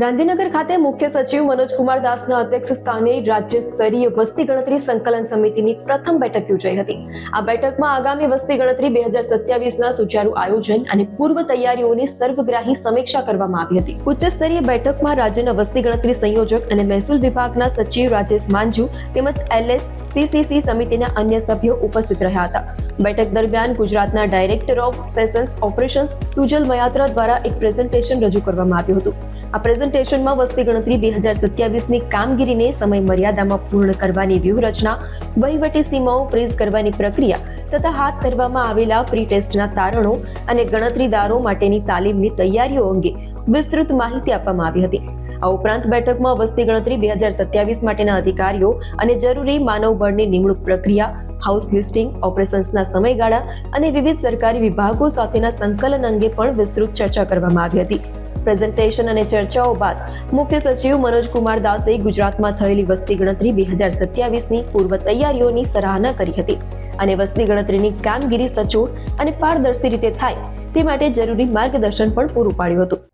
ગાંધીનગર ખાતે મુખ્ય સચિવ મનોજકુમાર દાસના અધ્યક્ષ સ્થાને રાજ્ય સ્તરીય વસ્તી ગણતરી સંકલન સમિતિની પ્રથમ બેઠક યોજાઈ હતી. આ બેઠકમાં આગામી વસ્તી ગણતરી બે હજાર સત્યાવીસના સુચારુ આયોજન અને પૂર્વ તૈયારીઓની સર્વગ્રાહી સમીક્ષા કરવામાં આવી હતી. ઉચ્ચ સ્તરીય બેઠકમાં રાજ્યના વસ્તી ગણતરી સંયોજક અને મહેસૂલ વિભાગના સચિવ રાજેશ માંજુ તેમજ એલએસ સીસીસી સમિતિના અન્ય સભ્યો ઉપસ્થિત રહ્યા હતા. બેઠક દરમિયાન ગુજરાતના director of sessions operations Sujal Mayatra દ્વારા એક પ્રેઝન્ટેશન રજૂ કરવામાં આવ્યું હતું. આ પ્રેઝન્ટેશનમાં વસ્તી ગણતરી બે હજાર સત્યાવીસની કામગીરીને સમય મર્યાદામાં પૂર્ણ કરવાની વ્યૂહરચના, વહીવટી સીમાઓ ફ્રીઝ કરવાની પ્રક્રિયા તથા હાથ ધરવામાં આવેલા પ્રી ટેસ્ટના તારણો અને ગણતરીદારો માટેની તાલીમની તૈયારીઓ અંગે વિસ્તૃત માહિતી આપવામાં આવી હતી. આ ઉપરાંત બેઠકમાં વસ્તી ગણતરી બે માટેના અધિકારીઓ અને જરૂરી માનવબળની નિમણૂક પ્રક્રિયા હાઉસ લિસ્ટિંગ ઓપરેશન્સના સમયગાળા અને વિવિધ સરકારી વિભાગો સાથેના સંકલન અંગે પણ વિસ્તૃત ચર્ચા કરવામાં આવી હતી. પ્રેઝન્ટેશન અને ચર્ચાઓ બાદ મુખ્ય સચિવ મનોજ કુમાર દાસે ગુજરાતમાં થયેલી વસ્તી ગણતરી બે હજાર સત્યાવીસની પૂર્વ તૈયારીઓની સરાહના કરી હતી અને વસ્તી ગણતરીની કામગીરી સચોટ અને પારદર્શી રીતે થાય તે માટે જરૂરી માર્ગદર્શન પણ પૂરું પાડ્યું હતું.